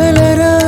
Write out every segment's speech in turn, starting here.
galera.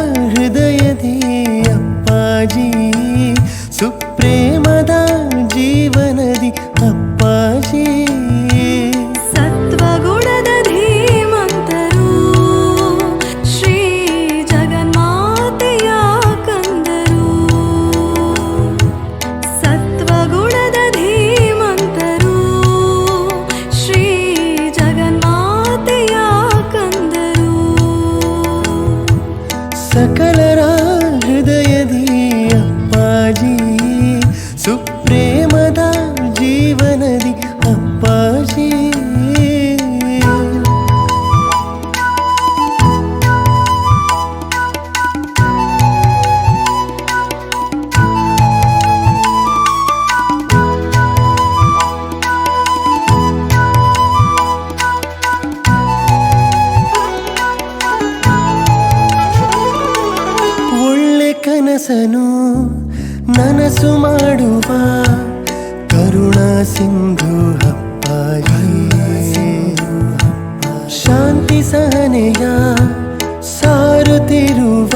ಕನಸನು ನನಸು ಮಾಡುವ ಕರುಣ ಸಿಂಧು ಹಪ್ಪ ಶಾಂತಿ ಸಹನೆಯ ಸಾರುತ್ತಿರುವ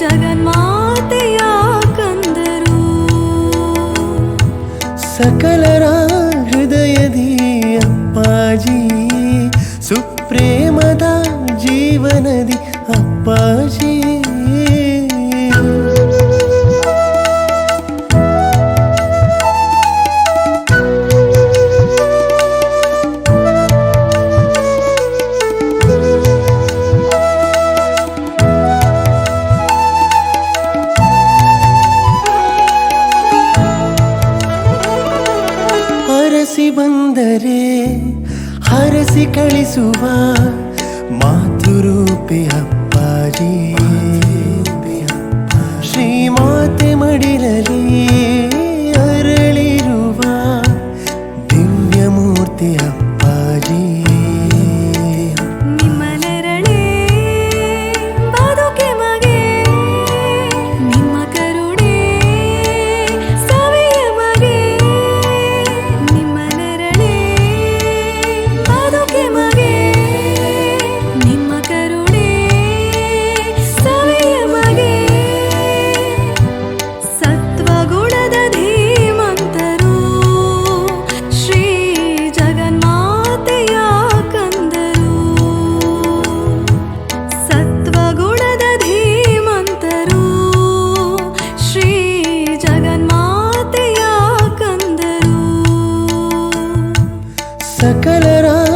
ಜಗನ್ಮಾತೆಯ ಕಂದರು ಸಕಲರ ಬಂದರೆ ಹರಸಿ ಕಳಿಸುವ ಮಾತುರೂಪಿ ಅಪ್ಪಾಜಿ. سكلرا